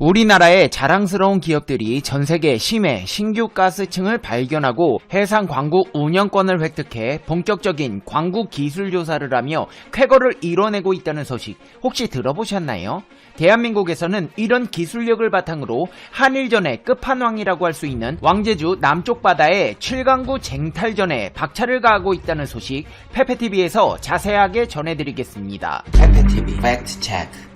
우리나라의 자랑스러운 기업들이 전 세계 심해 신규 가스층을 발견하고 해상 광구 운영권을 획득해 본격적인 광구 기술 조사를 하며 쾌거를 이뤄내고 있다는 소식 혹시 들어보셨나요? 대한민국에서는 이런 기술력을 바탕으로 한일전의 끝판왕이라고 할 수 있는 왕제주 남쪽 바다의 7강구 쟁탈전에 박차를 가하고 있다는 소식 페페TV에서 자세하게 전해드리겠습니다. 페페TV 팩트 체크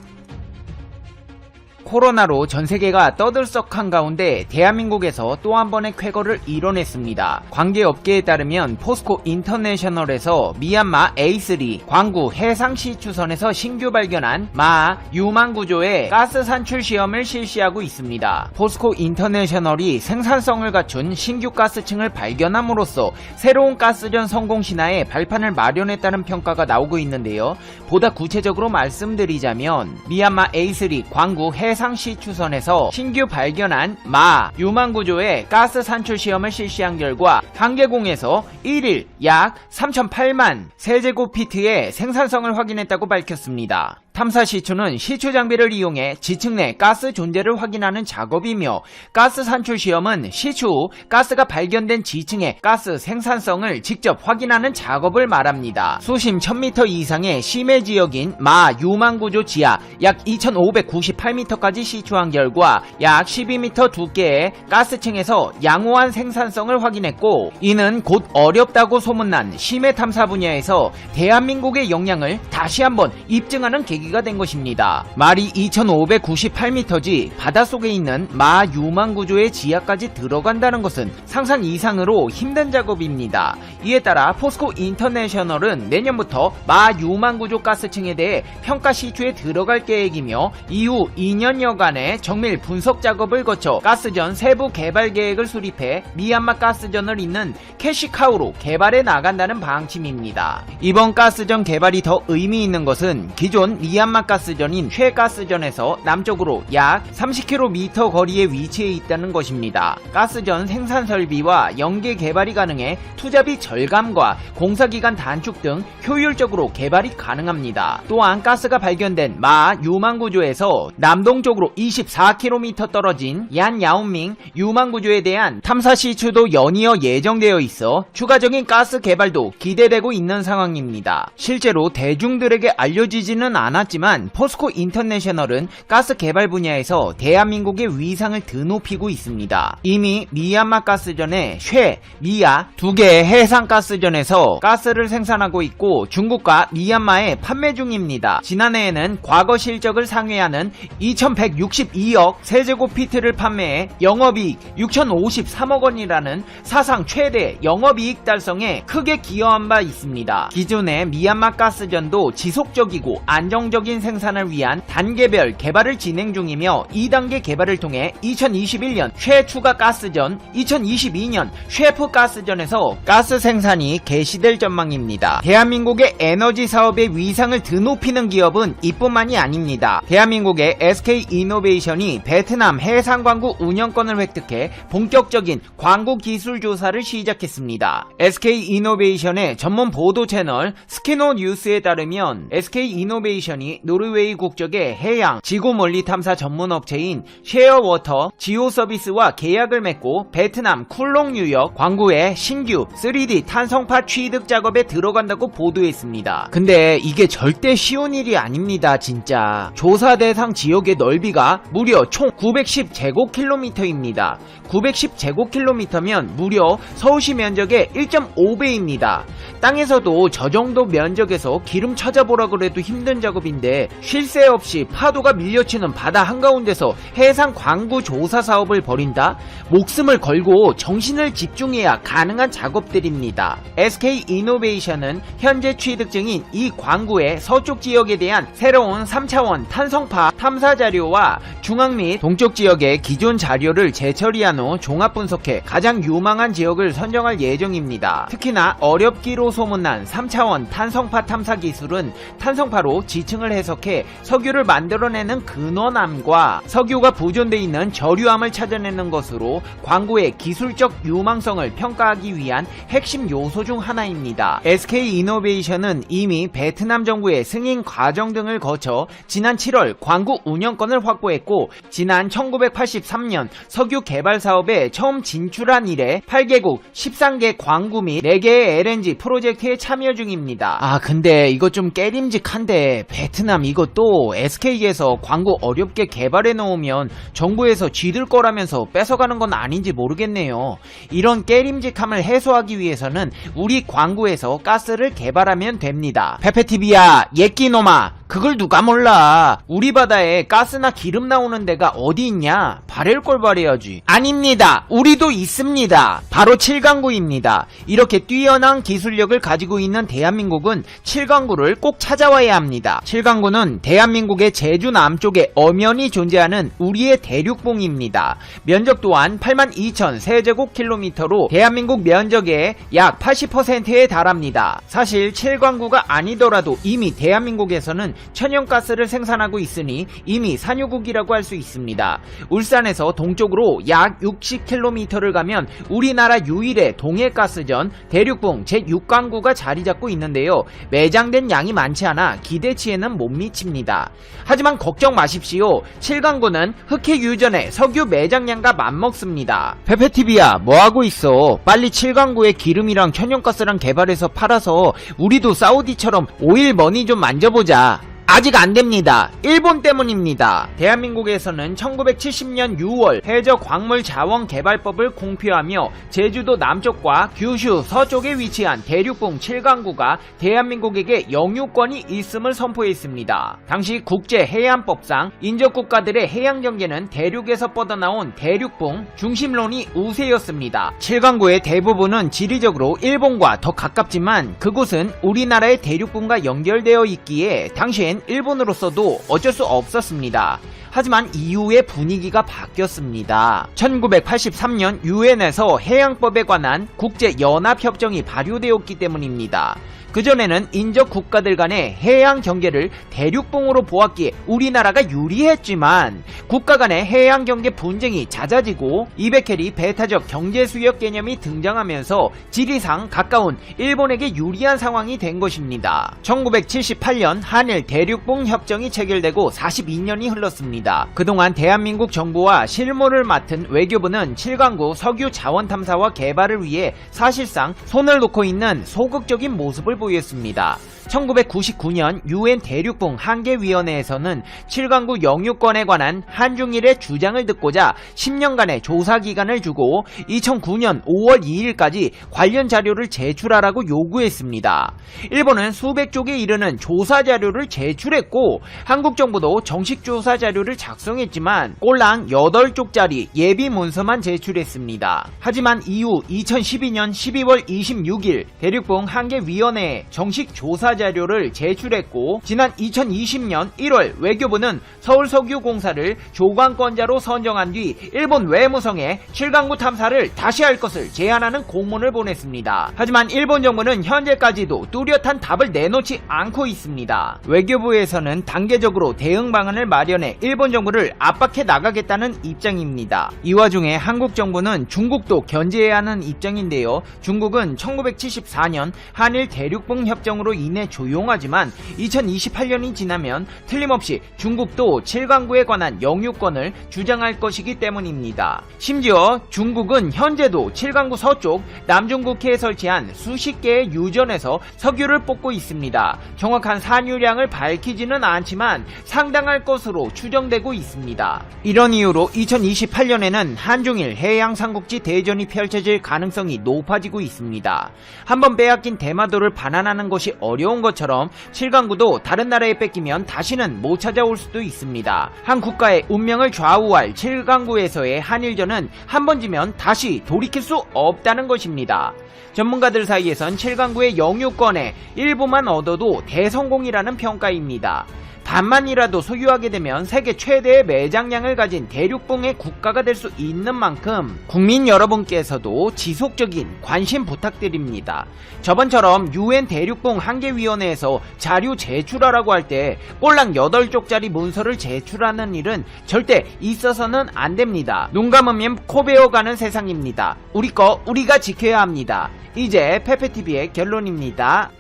코로나로 전 세계가 떠들썩한 가운데 대한민국에서 또 한 번의 쾌거를 이뤄냈습니다. 관계업계에 따르면 포스코 인터내셔널에서 미얀마 A3 광구 해상시 추선에서 신규 발견한 마 유망 구조의 가스 산출 시험을 실시하고 있습니다. 포스코 인터내셔널이 생산성을 갖춘 신규 가스층을 발견함으로써 새로운 가스전 성공 신화에 발판을 마련했다는 평가가 나오고 있는데요. 보다 구체적으로 말씀드리자면 미얀마 A3 광구 해 상시 추선에서 신규 발견한 마 유망 구조의 가스 산출 시험을 실시한 결과 한계공에서 1일 약 3,008만 세제곱피트의 생산성을 확인했다고 밝혔습니다. 탐사 시추는 시추 장비를 이용해 지층 내 가스 존재를 확인하는 작업이며 가스 산출 시험은 시추 후 가스가 발견된 지층의 가스 생산성을 직접 확인하는 작업을 말합니다. 수심 1000m 이상의 심해 지역인 마 유망 구조 지하 약 2598m까지 시추한 결과 약 12m 두께의 가스층에서 양호한 생산성을 확인했고 이는 곧 어렵다고 소문난 심해 탐사 분야에서 대한민국의 역량을 다시 한번 입증하는 계기 계기가 된 것입니다. 말이 2598m지 바닷속에 있는 마 유망 구조의 지하까지 들어간다는 것은 상상 이상으로 힘든 작업입니다. 이에 따라 포스코 인터내셔널은 내년부터 마 유망 구조 가스층에 대해 평가 시추에 들어갈 계획이며 이후 2년여간의 정밀 분석 작업을 거쳐 가스전 세부 개발 계획을 수립해 미얀마 가스전을 잇는 캐시카우로 개발해 나간다는 방침입니다. 이번 가스전 개발이 더 의미 있는 것은 기존 미 얀마 가스전인 최가스전에서 남쪽으로 약 30km 거리에 위치해 있다는 것입니다. 가스전 생산 설비와 연계 개발이 가능해 투자비 절감과 공사기간 단축 등 효율적으로 개발이 가능합니다. 또한 가스가 발견된 마 유망 구조에서 남동쪽으로 24km 떨어진 얀 야오밍 유망 구조에 대한 탐사 시추도 연이어 예정되어 있어 추가적인 가스 개발도 기대되고 있는 상황입니다. 실제로 대중들에게 알려지지는 않았 지만 포스코 인터내셔널은 가스 개발 분야에서 대한민국의 위상을 드높이고 있습니다. 이미 미얀마 가스전에 쉐, 미야 두 개의 해상 가스전에서 가스를 생산하고 있고 중국과 미얀마에 판매 중입니다. 지난해에는 과거 실적을 상회하는 2162억 세제곱피트를 판매해 영업이익 6053억 원이라는 사상 최대 영업이익 달성에 크게 기여한 바 있습니다. 기존의 미얀마 가스전도 지속적이고 안정적 인 생산을 위한 단계별 개발을 진행 중이며 2단계 개발을 통해 2021년 최추가 가스전, 2022년 셰프 가스전에서 가스 생산이 개시될 전망입니다. 대한민국의 에너지 사업의 위상을 드높이는 기업은 이뿐만이 아닙니다. 대한민국의 SK 이노베이션이 베트남 해상광구 운영권을 획득해 본격적인 광구 기술 조사를 시작했습니다. SK 이노베이션의 전문 보도 채널 스키노 뉴스에 따르면 SK 이노베이션이 노르웨이 국적의 해양 지구 멀리 탐사 전문 업체인 쉐어워터 지오 서비스와 계약을 맺고 베트남 쿨롱 유역 광구의 신규 3D 탄성파 취득 작업에 들어간다고 보도했습니다. 근데 이게 절대 쉬운 일이 아닙니다, 진짜. 조사 대상 지역의 넓이가 무려 총 910제곱킬로미터입니다. 910제곱킬로미터면 무려 서울시 면적의 1.5배입니다. 땅에서도 저 정도 면적에서 기름 찾아보라 그래도 힘든 작업 인데 쉴 새 없이 파도가 밀려치는 바다 한가운데서 해상 광구 조사 사업을 벌인다? 목숨을 걸고 정신을 집중해야 가능한 작업들입니다. SK 이노베이션은 현재 취득 중인 이 광구의 서쪽 지역에 대한 새로운 3차원 탄성파 탐사 자료와 중앙 및 동쪽 지역의 기존 자료를 재처리한 후 종합 분석해 가장 유망한 지역을 선정할 예정입니다. 특히나 어렵기로 소문난 3차원 탄성파 탐사 기술은 탄성파로 지층 지층을 해석해 석유를 만들어내는 근원암과 석유가 보존돼 있는 저류암을 찾아내는 것으로 광구의 기술적 유망성을 평가하기 위한 핵심 요소 중 하나입니다. SK 이노베이션은 이미 베트남 정부의 승인 과정 등을 거쳐 지난 7월 광구 운영권을 확보했고 지난 1983년 석유 개발 사업에 처음 진출한 이래 8개국 13개 광구 및 4개의 LNG 프로젝트에 참여 중입니다. 아 근데 이거 좀 깨림직한데 베트남 이것도 SK에서 광고 어렵게 개발해 놓으면 정부에서 쥐들 거라면서 뺏어가는 건 아닌지 모르겠네요. 이런 깨림직함을 해소하기 위해서는 우리 광구에서 가스를 개발하면 됩니다. 페페티비야 예끼노마 그걸 누가 몰라? 우리 바다에 가스나 기름 나오는 데가 어디 있냐? 바랄 걸 바래야지. 아닙니다. 우리도 있습니다. 바로 칠강구입니다. 이렇게 뛰어난 기술력을 가지고 있는 대한민국은 칠강구를 꼭 찾아와야 합니다. 칠강구는 대한민국의 제주 남쪽에 엄연히 존재하는 우리의 대륙봉입니다. 면적 또한 8만 2천 세제곱킬로미터로 대한민국 면적의 약 80%에 달합니다. 사실 칠강구가 아니더라도 이미 대한민국에서는 천연가스를 생산하고 있으니 이미 산유국이라고 할 수 있습니다. 울산에서 동쪽으로 약 60km를 가면 우리나라 유일의 동해가스전 대륙봉 제6광구가 자리 잡고 있는데요. 매장된 양이 많지 않아 기대치에는 못 미칩니다. 하지만 걱정 마십시오. 7광구는 흑해 유전의 석유 매장량과 맞먹습니다. 페페티비야 뭐하고 있어? 빨리 7광구에 기름이랑 천연가스랑 개발해서 팔아서 우리도 사우디처럼 오일 머니 좀 만져보자. 아직 안 됩니다. 일본 때문입니다. 대한민국에서는 1970년 6월 해저 광물 자원 개발법을 공표하며 제주도 남쪽과 규슈 서쪽에 위치한 대륙봉 7강구가 대한민국에게 영유권이 있음을 선포했습니다. 당시 국제해양법상 인접국가들의 해양 경계는 대륙에서 뻗어나온 대륙봉 중심론이 우세였습니다. 7강구의 대부분은 지리적으로 일본과 더 가깝지만 그곳은 우리나라의 대륙봉과 연결되어 있기에 당시엔 일본으로서도 어쩔 수 없었습니다. 하지만 이후에 분위기가 바뀌었습니다. 1983년 유엔에서 해양법에 관한 국제연합협정이 발효되었기 때문입니다. 그전에는 인접 국가들 간의 해양 경계를 대륙봉으로 보았기에 우리나라가 유리했지만 국가 간의 해양 경계 분쟁이 잦아지고 이베켈이 배타적 경제 수역 개념이 등장하면서 지리상 가까운 일본에게 유리한 상황이 된 것입니다. 1978년 한일 대륙봉 협정이 체결되고 42년이 흘렀습니다. 그동안 대한민국 정부와 실무를 맡은 외교부는 7강구 석유 자원 탐사와 개발을 위해 사실상 손을 놓고 있는 소극적인 모습을 보였습니다. 1999년 유엔 대륙봉 한계위원회에서는 7강구 영유권에 관한 한중일의 주장을 듣고자 10년간의 조사 기간을 주고 2009년 5월 2일까지 관련 자료를 제출하라고 요구했습니다. 일본은 수백 쪽에 이르는 조사 자료를 제출했고 한국 정부도 정식 조사 자료를 작성했지만 꼴랑 8쪽짜리 예비 문서만 제출했습니다. 하지만 이후 2012년 12월 26일 대륙봉 한계위원회에 정식 조사 자료를 제출했고 지난 2020년 1월 외교부는 서울 석유공사를 조관권자로 선정한 뒤 일본 외무성에 7강구 탐사를 다시 할 것을 제안하는 공문을 보냈습니다. 하지만 일본 정부는 현재까지도 뚜렷한 답을 내놓지 않고 있습니다. 외교부에서는 단계적으로 대응 방안을 마련해 일본 정부를 압박해 나가겠다는 입장입니다. 이 와중에 한국 정부는 중국도 견제해야 하는 입장인데요. 중국은 1974년 한일 대륙봉 협정으로 인해 조용하지만 2028년이 지나면 틀림없이 중국도 7강구에 관한 영유권을 주장할 것이기 때문입니다. 심지어 중국은 현재도 7강구 서쪽 남중국해에 설치한 수십 개의 유전에서 석유를 뽑고 있습니다. 정확한 산유량을 밝히지는 않지만 상당할 것으로 추정되고 있습니다. 이런 이유로 2028년에는 한중일 해양 삼국지 대전이 펼쳐질 가능성이 높아지고 있습니다. 한번 빼앗긴 대마도를 반환하는 것이 어려운 것처럼 7강구도 다른 나라에 뺏기면 다시는 못 찾아올 수도 있습니다. 한 국가의 운명을 좌우할 7강구에서의 한일전은 한 번 지면 다시 돌이킬 수 없다는 것입니다. 전문가들 사이에선 7강구의 영유권에 일부만 얻어도 대성공이라는 평가입니다. 반만이라도 소유하게 되면 세계 최대의 매장량을 가진 대륙봉의 국가가 될 수 있는 만큼 국민 여러분께서도 지속적인 관심 부탁드립니다. 저번처럼 UN 대륙봉 한계위원회에서 자료 제출하라고 할 때 꼴랑 8쪽짜리 문서를 제출하는 일은 절대 있어서는 안 됩니다. 눈 감으면 코 베어가는 세상입니다. 우리 거 우리가 지켜야 합니다. 이제 페페TV의 결론입니다.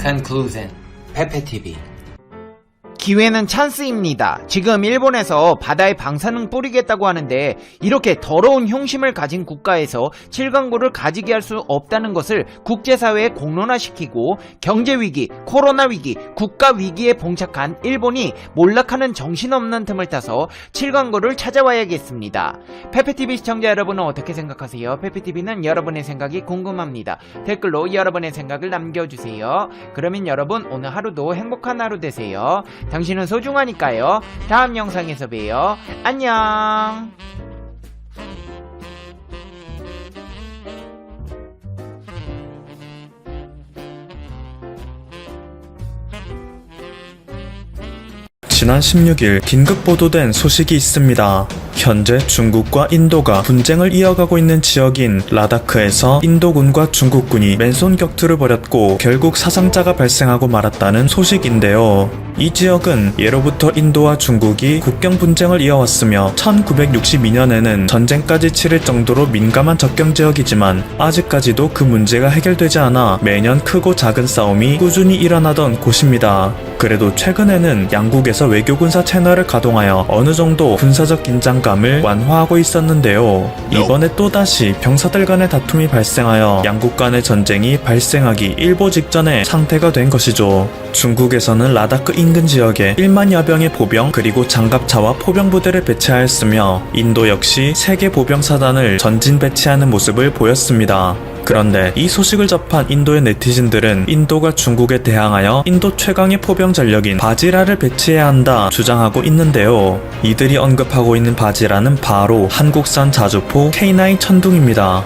Conclusion 페페TV 기회는 찬스입니다. 지금 일본에서 바다에 방사능 뿌리겠다고 하는데 이렇게 더러운 흉심을 가진 국가에서 칠광고를 가지게 할 수 없다는 것을 국제사회에 공론화시키고 경제위기, 코로나위기, 국가위기에 봉착한 일본이 몰락하는 정신없는 틈을 타서 칠광고를 찾아와야겠습니다. 페페TV 시청자 여러분은 어떻게 생각하세요? 페페TV는 여러분의 생각이 궁금합니다. 댓글로 여러분의 생각을 남겨주세요. 그러면 여러분 오늘 하루도 행복한 하루 되세요. 당신은 소중하니까요. 다음 영상에서 봬요. 안녕. 지난 16일 긴급 보도된 소식이 있습니다. 현재 중국과 인도가 분쟁을 이어가고 있는 지역인 라다크에서 인도군과 중국군이 맨손 격투를 벌였고 결국 사상자가 발생하고 말았다는 소식인데요. 이 지역은 예로부터 인도와 중국이 국경 분쟁을 이어왔으며 1962년에는 전쟁까지 치를 정도로 민감한 접경 지역이지만 아직까지도 그 문제가 해결되지 않아 매년 크고 작은 싸움이 꾸준히 일어나던 곳입니다. 그래도 최근에는 양국에서 외교 군사 채널을 가동하여 어느 정도 군사적 긴장감을 완화하고 있었는데요. 이번에 또다시 병사들 간의 다툼이 발생하여 양국 간의 전쟁이 발생하기 일보 직전의 상태가 된 것이죠. 중국에서는 라다크 인근 지역에 1만 여 병의 보병 그리고 장갑차와 포병 부대를 배치하였으며 인도 역시 세계 보병 사단을 전진 배치하는 모습을 보였습니다. 그런데 이 소식을 접한 인도의 네티즌들은 인도가 중국에 대항하여 인도 최강의 포병 전력인 바지라를 배치해야 한다 주장하고 있는데요. 이들이 언급하고 있는 바지라는 바로 한국산 자주포 K9 천둥입니다.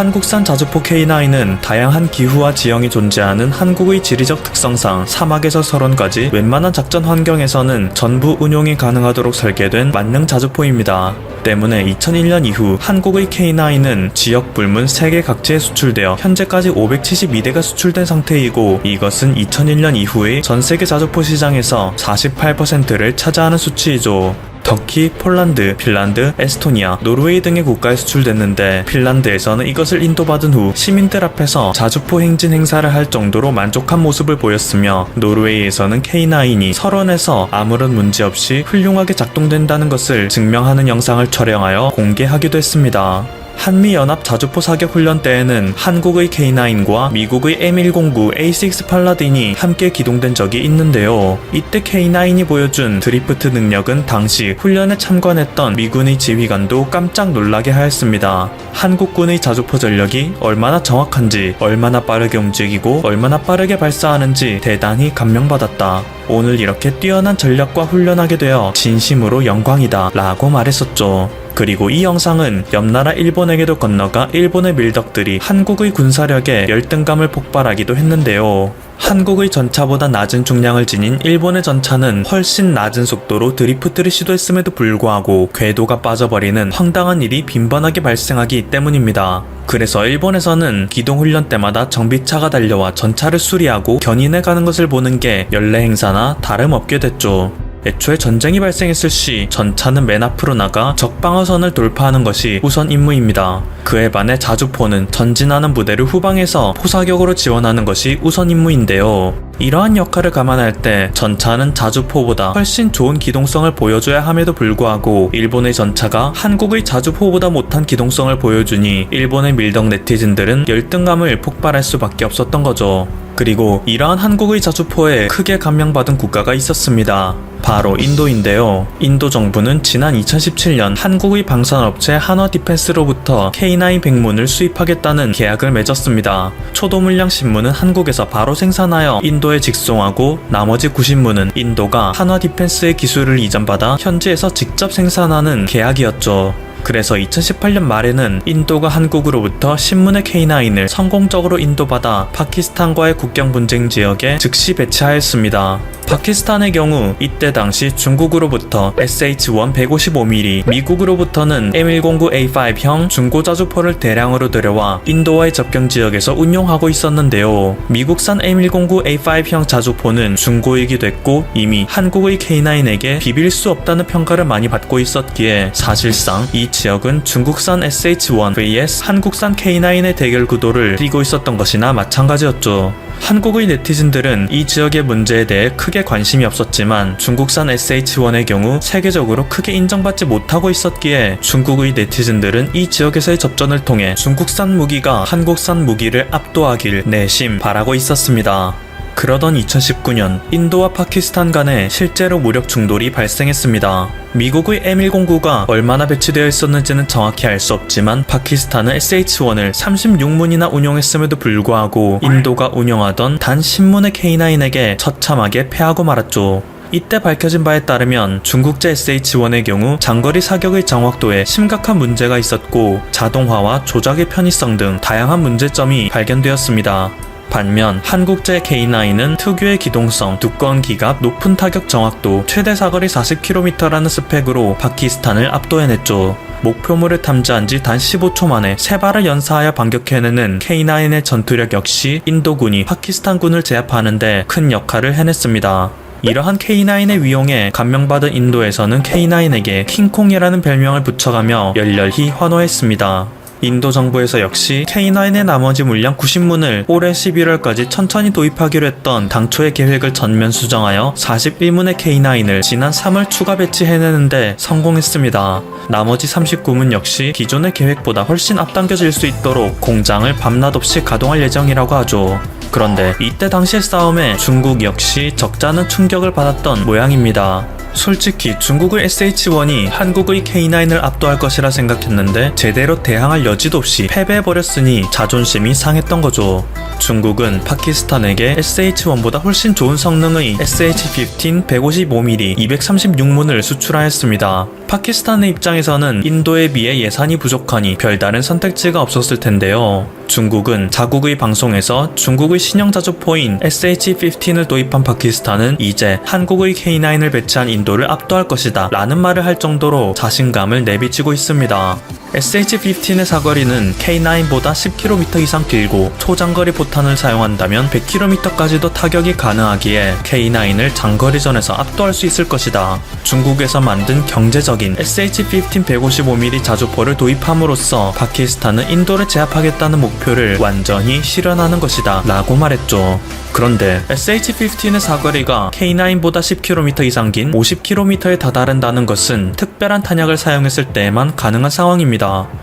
한국산 자주포 K9은 다양한 기후와 지형이 존재하는 한국의 지리적 특성상 사막에서 설원까지 웬만한 작전 환경에서는 전부 운용이 가능하도록 설계된 만능 자주포입니다. 때문에 2001년 이후 한국의 K9은 지역 불문 세계 각지에 수출되어 현재까지 572대가 수출된 상태이고 이것은 2001년 이후의 전 세계 자주포 시장에서 48%를 차지하는 수치이죠. 터키, 폴란드, 핀란드, 에스토니아, 노르웨이 등의 국가에 수출됐는데 핀란드에서는 이것을 인도받은 후 시민들 앞에서 자주포 행진 행사를 할 정도로 만족한 모습을 보였으며 노르웨이에서는 K9이 설원에서 아무런 문제 없이 훌륭하게 작동된다는 것을 증명하는 영상을 촬영하여 공개하기도 했습니다. 한미연합 자주포 사격 훈련 때에는 한국의 K9과 미국의 M109 A6 팔라딘이 함께 기동된 적이 있는데요. 이때 K9이 보여준 드리프트 능력은 당시 훈련에 참관했던 미군의 지휘관도 깜짝 놀라게 하였습니다. 한국군의 자주포 전력이 얼마나 정확한지, 얼마나 빠르게 움직이고, 얼마나 빠르게 발사하는지 대단히 감명받았다. 오늘 이렇게 뛰어난 전력과 훈련하게 되어 진심으로 영광이다. 라고 말했었죠. 그리고 이 영상은 옆나라 일본에게도 건너가 일본의 밀덕들이 한국의 군사력에 열등감을 폭발하기도 했는데요. 한국의 전차보다 낮은 중량을 지닌 일본의 전차는 훨씬 낮은 속도로 드리프트를 시도했음에도 불구하고 궤도가 빠져버리는 황당한 일이 빈번하게 발생하기 때문입니다. 그래서 일본에서는 기동훈련 때마다 정비차가 달려와 전차를 수리하고 견인해 가는 것을 보는 게 연례 행사나 다름없게 됐죠. 애초에 전쟁이 발생했을 시 전차는 맨 앞으로 나가 적방어선을 돌파하는 것이 우선 임무입니다. 그에 반해 자주포는 전진하는 부대를 후방에서 포사격으로 지원하는 것이 우선 임무인데요. 이러한 역할을 감안할 때 전차는 자주포보다 훨씬 좋은 기동성을 보여줘야 함에도 불구하고 일본의 전차가 한국의 자주포보다 못한 기동성을 보여주니 일본의 밀덕 네티즌들은 열등감을 폭발할 수밖에 없었던 거죠. 그리고 이러한 한국의 자주포에 크게 감명받은 국가가 있었습니다. 바로 인도인데요. 인도 정부는 지난 2017년 한국의 방산업체 한화 디펜스로부터 K9 백문을 수입하겠다는 계약을 맺었습니다. 초도 물량 신문은 한국에서 바로 생산하여 인도 에 직송하고 나머지 90문은 인도가 한화 디펜스의 기술을 이전받아 현지에서 직접 생산하는 계약이었죠. 그래서 2018년 말에는 인도가 한국으로부터 신문의 K9을 성공적으로 인도받아 파키스탄과의 국경 분쟁 지역에 즉시 배치하였습니다. 파키스탄의 경우 이때 당시 중국으로부터 SH-1 155mm, 미국으로부터는 M109A5형 중고자주포를 대량으로 들여와 인도와의 접경 지역에서 운용하고 있었는데요. 미국산 M109A5형 자주포는 중고이기도 했고 이미 한국의 K9에게 비빌 수 없다는 평가를 많이 받고 있었기에 사실상 이 지역은 중국산 SH-1 vs 한국산 K9의 대결 구도를 띠고 있었던 것이나 마찬가지였죠. 한국의 네티즌들은 이 지역의 문제에 대해 크게 관심이 없었지만 중국산 SH1의 경우 세계적으로 크게 인정받지 못하고 있었기에 중국의 네티즌들은 이 지역에서의 접전을 통해 중국산 무기가 한국산 무기를 압도하길 내심 바라고 있었습니다. 그러던 2019년 인도와 파키스탄 간에 실제로 무력 충돌이 발생했습니다. 미국의 M109가 얼마나 배치되어 있었는지는 정확히 알 수 없지만 파키스탄은 SH-1을 36문이나 운용했음에도 불구하고 인도가 운영하던 단 10문의 K9에게 처참하게 패하고 말았죠. 이때 밝혀진 바에 따르면 중국제 SH-1의 경우 장거리 사격의 정확도에 심각한 문제가 있었고 자동화와 조작의 편의성 등 다양한 문제점이 발견되었습니다. 반면 한국제 K9은 특유의 기동성, 두꺼운 기갑, 높은 타격 정확도, 최대 사거리 40km라는 스펙으로 파키스탄을 압도해냈죠. 목표물을 탐지한 지 단 15초 만에 세 발을 연사하여 반격해내는 K9의 전투력 역시 인도군이 파키스탄군을 제압하는데 큰 역할을 해냈습니다. 이러한 K9의 위용에 감명받은 인도에서는 K9에게 킹콩이라는 별명을 붙여가며 열렬히 환호했습니다. 인도 정부에서 역시 K9의 나머지 물량 90문을 올해 11월까지 천천히 도입하기로 했던 당초의 계획을 전면 수정하여 41문의 K9을 지난 3월 추가 배치해내는데 성공했습니다. 나머지 39문 역시 기존의 계획보다 훨씬 앞당겨질 수 있도록 공장을 밤낮 없이 가동할 예정이라고 하죠. 그런데 이때 당시의 싸움에 중국 역시 적잖은 충격을 받았던 모양입니다. 솔직히 중국의 SH-1이 한국의 K9을 압도할 것이라 생각했는데 제대로 대항할 여지도 없이 패배해버렸으니 자존심이 상했던 거죠. 중국은 파키스탄에게 SH-1보다 훨씬 좋은 성능의 SH-15 155mm 236문을 수출하였습니다. 파키스탄의 입장에서는 인도에 비해 예산이 부족하니 별다른 선택지가 없었을 텐데요. 중국은 자국의 방송에서 중국의 신형 자주포인 SH-15을 도입한 파키스탄은 이제 한국의 K9을 배치한 인도를 압도할 것이다 라는 말을 할 정도로 자신감을 내비치고 있습니다. SH-15의 사거리는 K9보다 10km 이상 길고 초장거리 포탄을 사용한다면 100km까지도 타격이 가능하기에 K9을 장거리전에서 압도할 수 있을 것이다. 중국에서 만든 경제적인 SH-15 155mm 자주포를 도입함으로써 파키스탄은 인도를 제압하겠다는 목표를 완전히 실현하는 것이다 라고 말했죠. 그런데 SH-15의 사거리가 K9보다 10km 이상 긴 50km에 다다른다는 것은 특별한 탄약을 사용했을 때에만 가능한 상황입니다.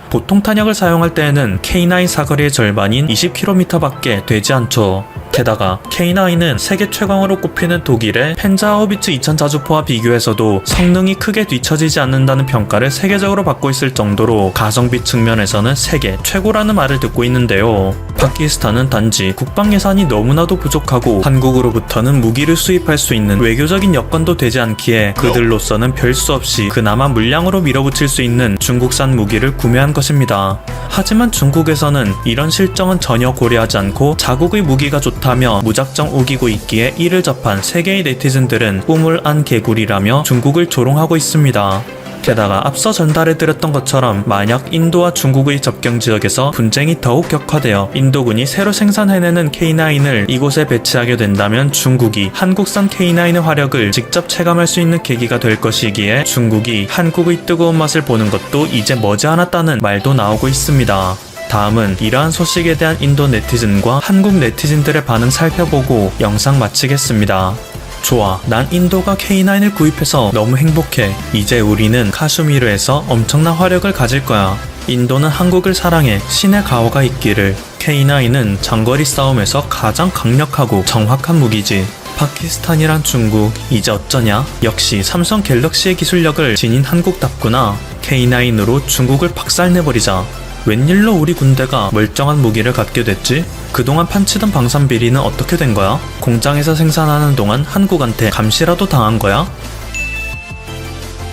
보통 탄약을 사용할 때에는 K9 사거리의 절반인 20km밖에 되지 않죠. 게다가 K9은 세계 최강으로 꼽히는 독일의 펜자하우비츠 2000 자주포와 비교해서도 성능이 크게 뒤처지지 않는다는 평가를 세계적으로 받고 있을 정도로 가성비 측면에서는 세계 최고라는 말을 듣고 있는데요. 파키스탄은 단지 국방 예산이 너무나도 부족하고 한국으로부터는 무기를 수입할 수 있는 외교적인 여건도 되지 않기에 그들로서는 별 수 없이 그나마 물량으로 밀어붙일 수 있는 중국산 무기를 구매한 것입니다. 하지만 중국에서는 이런 실정은 전혀 고려하지 않고 자국의 무기가 좋다며 무작정 우기고 있기에 이를 접한 세계의 네티즌들은 꿈을 안 개구리라며 중국을 조롱하고 있습니다. 게다가 앞서 전달해드렸던 것처럼 만약 인도와 중국의 접경 지역에서 분쟁이 더욱 격화되어 인도군이 새로 생산해내는 K9을 이곳에 배치하게 된다면 중국이 한국산 K9의 화력을 직접 체감할 수 있는 계기가 될 것이기에 중국이 한국의 뜨거운 맛을 보는 것도 이제 머지않았다는 말도 나오고 있습니다. 다음은 이러한 소식에 대한 인도 네티즌과 한국 네티즌들의 반응 살펴보고 영상 마치겠습니다. 좋아. 난 인도가 K9을 구입해서 너무 행복해. 이제 우리는 카슈미르에서 엄청난 화력을 가질 거야. 인도는 한국을 사랑해. 신의 가호가 있기를. K9은 장거리 싸움에서 가장 강력하고 정확한 무기지. 파키스탄이란 중국, 이제 어쩌냐? 역시 삼성 갤럭시의 기술력을 지닌 한국답구나. K9으로 중국을 박살내버리자. 웬일로 우리 군대가 멀쩡한 무기를 갖게 됐지? 그동안 판치던 방산 비리는 어떻게 된 거야? 공장에서 생산하는 동안 한국한테 감시라도 당한 거야?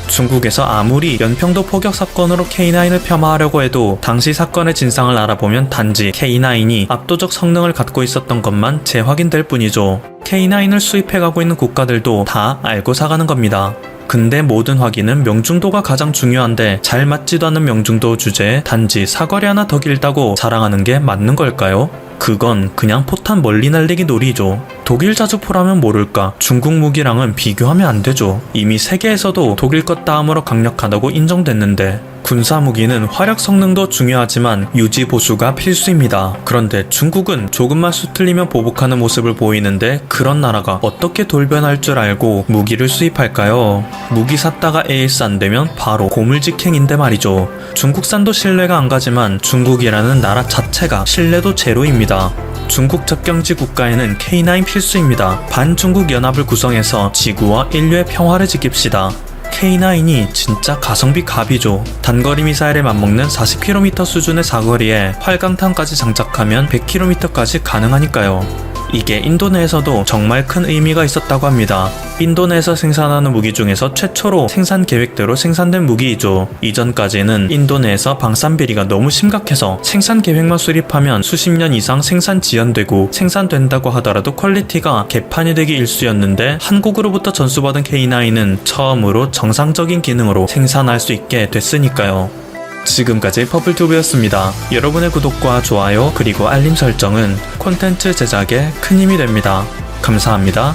중국에서 아무리 연평도 포격 사건으로 K9을 폄하하려고 해도 당시 사건의 진상을 알아보면 단지 K9이 압도적 성능을 갖고 있었던 것만 재확인될 뿐이죠. K9을 수입해가고 있는 국가들도 다 알고 사가는 겁니다. 근데 모든 확인은 명중도가 가장 중요한데 잘 맞지도 않는 명중도 주제에 단지 사거리 하나 더 길다고 자랑하는 게 맞는 걸까요? 그건 그냥 포탄 멀리 날리기 놀이죠. 독일 자주포라면 모를까 중국 무기랑은 비교하면 안 되죠. 이미 세계에서도 독일 것 다음으로 강력하다고 인정됐는데 군사 무기는 화력 성능도 중요하지만 유지 보수가 필수입니다. 그런데 중국은 조금만 수틀리면 보복하는 모습을 보이는데 그런 나라가 어떻게 돌변할 줄 알고 무기를 수입할까요? 무기 샀다가 AS 안 되면 바로 고물직행인데 말이죠. 중국산도 신뢰가 안 가지만 중국이라는 나라 자체가 신뢰도 제로입니다. 중국 접경지 국가에는 K9 필수입니다. 반중국 연합을 구성해서 지구와 인류의 평화를 지킵시다. K9이 진짜 가성비 갑이죠. 단거리 미사일에 맞먹는 40km 수준의 사거리에 활강탄까지 장착하면 100km까지 가능하니까요. 이게 인도 내에서도 정말 큰 의미가 있었다고 합니다. 인도 내에서 생산하는 무기 중에서 최초로 생산 계획대로 생산된 무기이죠. 이전까지는 인도 내에서 방산 비리가 너무 심각해서 생산 계획만 수립하면 수십 년 이상 생산 지연되고 생산된다고 하더라도 퀄리티가 개판이 되기 일쑤였는데 한국으로부터 전수받은 K9은 처음으로 정상적인 기능으로 생산할 수 있게 됐으니까요. 지금까지 퍼플튜브였습니다. 여러분의 구독과 좋아요 그리고 알림 설정은 콘텐츠 제작에 큰 힘이 됩니다. 감사합니다.